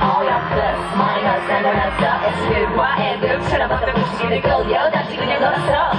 all your plus, minus, and the rest of it's true. Why yaptı Smile göz senden hasta Espri var evde Şarabada koşu gibi kıl Yağı dertli güne dolaştı